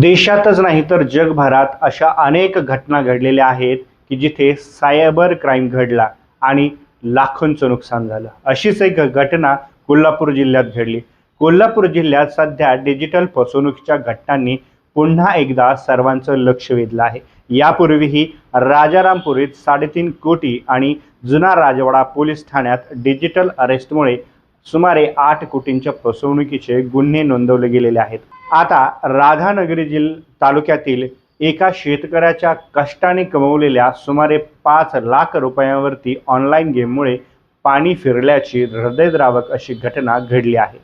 देशातच नाही तर जगभरात अशा अनेक घटना घडलेल्या आहेत की जिथे सायबर क्राईम घडला आणि लाखोंचं नुकसान झालं. अशीच एक घटना कोल्हापूर जिल्ह्यात घडली. कोल्हापूर जिल्ह्यात सध्या डिजिटल फसवणुकीच्या घटनांनी पुन्हा एकदा सर्वांचं लक्ष वेधलं आहे. यापूर्वीही राजारामपुरीत साडेतीन कोटी आणि जुना राजवाडा पोलीस ठाण्यात डिजिटल अरेस्टमुळे सुमारे आठ कोटींच्या फसवणुकीचे गुन्हे नोंदवले गेलेले आहेत. आता राधानगरी जिल तालुक्यातील एका शेतकऱ्याच्या कष्टाने कमवलेल्या सुमारे पाच लाख रुपयांवरती ऑनलाईन गेममुळे पाणी फिरल्याची हृदयद्रावक अशी घटना घडली आहे.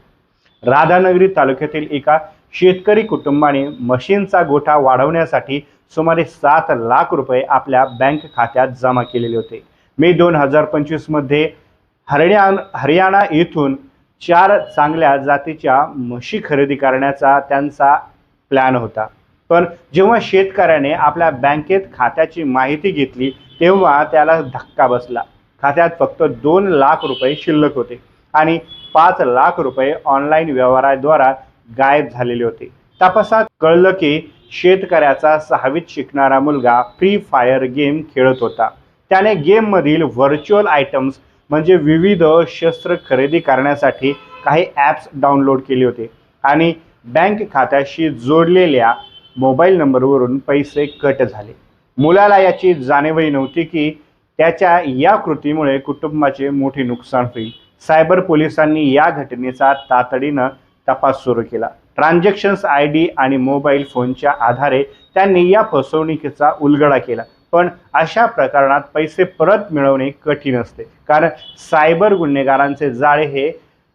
राधानगरी तालुक्यातील एका शेतकरी कुटुंबाने मशीनचा गोठा वाढवण्यासाठी सुमारे सात लाख रुपये आपल्या बँक खात्यात जमा केलेले होते. मे दोन हजार पंचवीसमध्ये हरियाण हरियाणा येथून चार चांगल्या जातीच्या म्हशी खरेदी करण्याचा त्यांचा प्लॅन होता. पण जेव्हा शेतकऱ्याने आपल्या बँकेत खात्याची माहिती घेतली तेव्हा त्याला धक्का बसला. खात्यात फक्त दोन लाख रुपये शिल्लक होते आणि पाच लाख रुपये ऑनलाईन व्यवहाराद्वारा गायब झालेले होते. तपासात कळलं की शेतकऱ्याचा सहावीत शिकणारा मुलगा फ्री फायर गेम खेळत होता. त्याने गेममधील व्हर्च्युअल आयटम्स म्हणजे विविध शस्त्र खरेदी करण्यासाठी काही ॲप्स डाउनलोड केले होते. आणि बँक खात्याशी जोडलेल्या मोबाईल नंबरवरून पैसे कट झाले. मुलाला याची जाणीवही नव्हती की त्याच्या या कृतीमुळे कुटुंबाचे मोठे नुकसान होईल. सायबर पोलिसांनी या घटनेचा तातडीनं तपास सुरू केला. ट्रान्झॅक्शन्स आय डी आणि मोबाईल फोनच्या आधारे त्यांनी या फसवणुकीचा उलगडा केला. पण अशा प्रकरणात पैसे परत मिळवणे कठीण असते. कारण सायबर गुन्हेगारांचे जाळे हे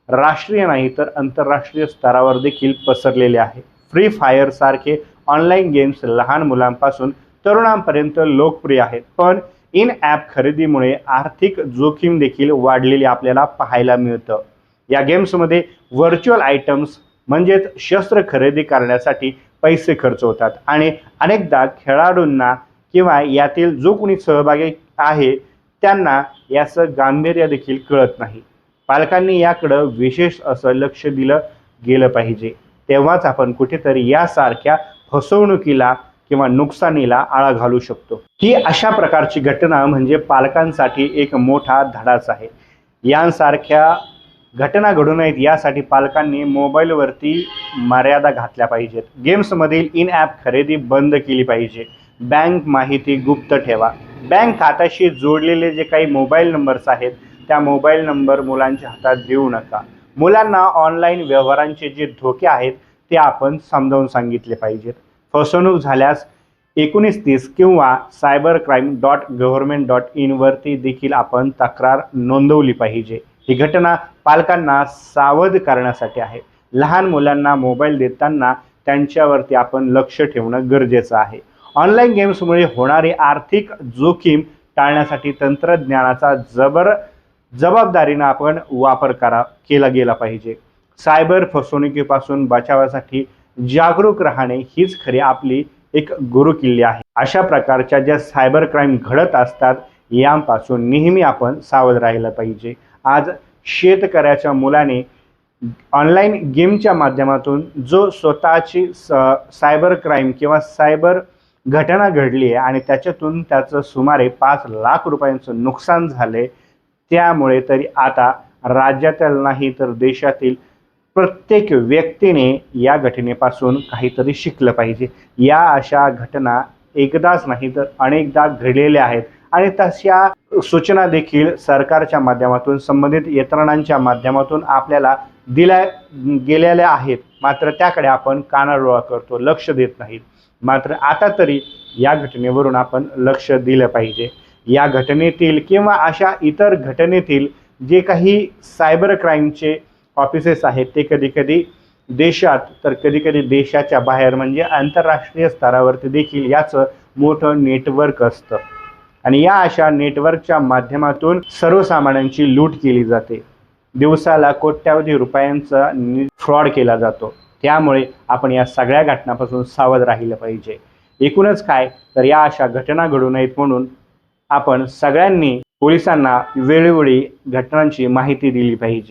राष्ट्रीय नाही तर आंतरराष्ट्रीय स्तरावर देखील पसरलेले आहे. फ्री फायर सारखे ऑनलाईन गेम्स लहान मुलांपासून तरुणांपर्यंत लोकप्रिय आहेत. पण इन ॲप खरेदीमुळे आर्थिक जोखीम देखील वाढलेली आपल्याला पाहायला मिळतं. या गेम्समध्ये व्हर्च्युअल आयटम्स म्हणजेच शस्त्र खरेदी करण्यासाठी पैसे खर्च होतात. आणि अनेकदा खेळाडूंना किंवा यातील जो कोणी सहभागी आहे त्यांना याचं गांभीर्य देखील कळत नाही. पालकांनी याकडं विशेष असं लक्ष दिलं गेलं पाहिजे. तेव्हाच आपण कुठेतरी यासारख्या फसवणुकीला किंवा नुकसानीला आळा घालू शकतो. ही अशा प्रकारची घटना म्हणजे पालकांसाठी एक मोठा धडाच आहे. यांसारख्या घटना घडू नयेत यासाठी पालकांनी मोबाईलवरती मर्यादा घातल्या पाहिजेत. गेम्समधील इन ॲप खरेदी बंद केली पाहिजे. बँक माहिती गुप्त ठेवा. बँक खात्याशी जोडलेले जे काही मोबाईल नंबर्स आहेत त्या मोबाईल नंबर मुलांच्या हातात देऊ नका. मुलांना ऑनलाईन व्यवहारांचे जे धोके आहेत ते आपण समजावून सांगितले पाहिजेत. फसवणूक झाल्यास एकोणीस तीस किंवा cyber crime dot government dot इनवरती देखील आपण तक्रार नोंदवली पाहिजे. ही घटना पालकांना सावध करण्यासाठी आहे. लहान मुलांना मोबाईल देताना त्यांच्यावरती आपण लक्ष ठेवणं गरजेचं आहे. ऑनलाईन गेम्समुळे होणारी आर्थिक जोखीम टाळण्यासाठी तंत्रज्ञानाचा जबर जबाबदारीनं आपण वापर करा केला गेला पाहिजे. सायबर फसवणुकीपासून बचावासाठी जागरूक राहणे हीच खरी आपली एक गुरुकिल्ली आहे. अशा प्रकारच्या ज्या सायबर क्राईम घडत असतात यांपासून नेहमी आपण सावध राहिलं पाहिजे. आज शेतकऱ्याच्या मुलाने ऑनलाईन गेमच्या माध्यमातून जो स्वतःची स सायबर क्राईम किंवा सायबर घटना घडली आहे आणि त्याच्यातून त्याचं सुमारे पाच लाख रुपयांचं नुकसान झाले त्यामुळे तरी आता राज्यातील नाही तर देशातील प्रत्येक व्यक्तीने या घटनेपासून काहीतरी शिकलं पाहिजे. या अशा घटना एकदाच नाही तर अनेकदा घडलेल्या आहेत. आणि तशा सूचना देखील सरकारच्या माध्यमातून संबंधित यंत्रणांच्या माध्यमातून आपल्याला दिल्या गेलेल्या आहेत. मात्र त्याकडे आपण कानाडोळा करतो लक्ष देत नाहीत. मात्र आता तरी या घटनेवरून आपण लक्ष दिलं पाहिजे. या घटनेतील किंवा अशा इतर घटनेतील जे काही सायबर क्राईमचे ऑफिसेस आहेत ते कधीकधी देशात तर कधीकधी देशाच्या बाहेर म्हणजे आंतरराष्ट्रीय स्तरावरती देखील याचं मोठं नेटवर्क असतं. आणि या अशा नेटवर्कच्या माध्यमातून सर्वसामान्यांची लूट केली जाते. दिवसाला कोट्यावधी रुपयांचा फ्रॉड केला जातो. त्यामुळे आपण या सगळ्या घटनापासून सावध राहिलं पाहिजे. एकूणच काय तर या अशा घटना घडू नयेत म्हणून आपण सगळ्यांनी पोलिसांना वेळोवेळी घटनांची माहिती दिली पाहिजे.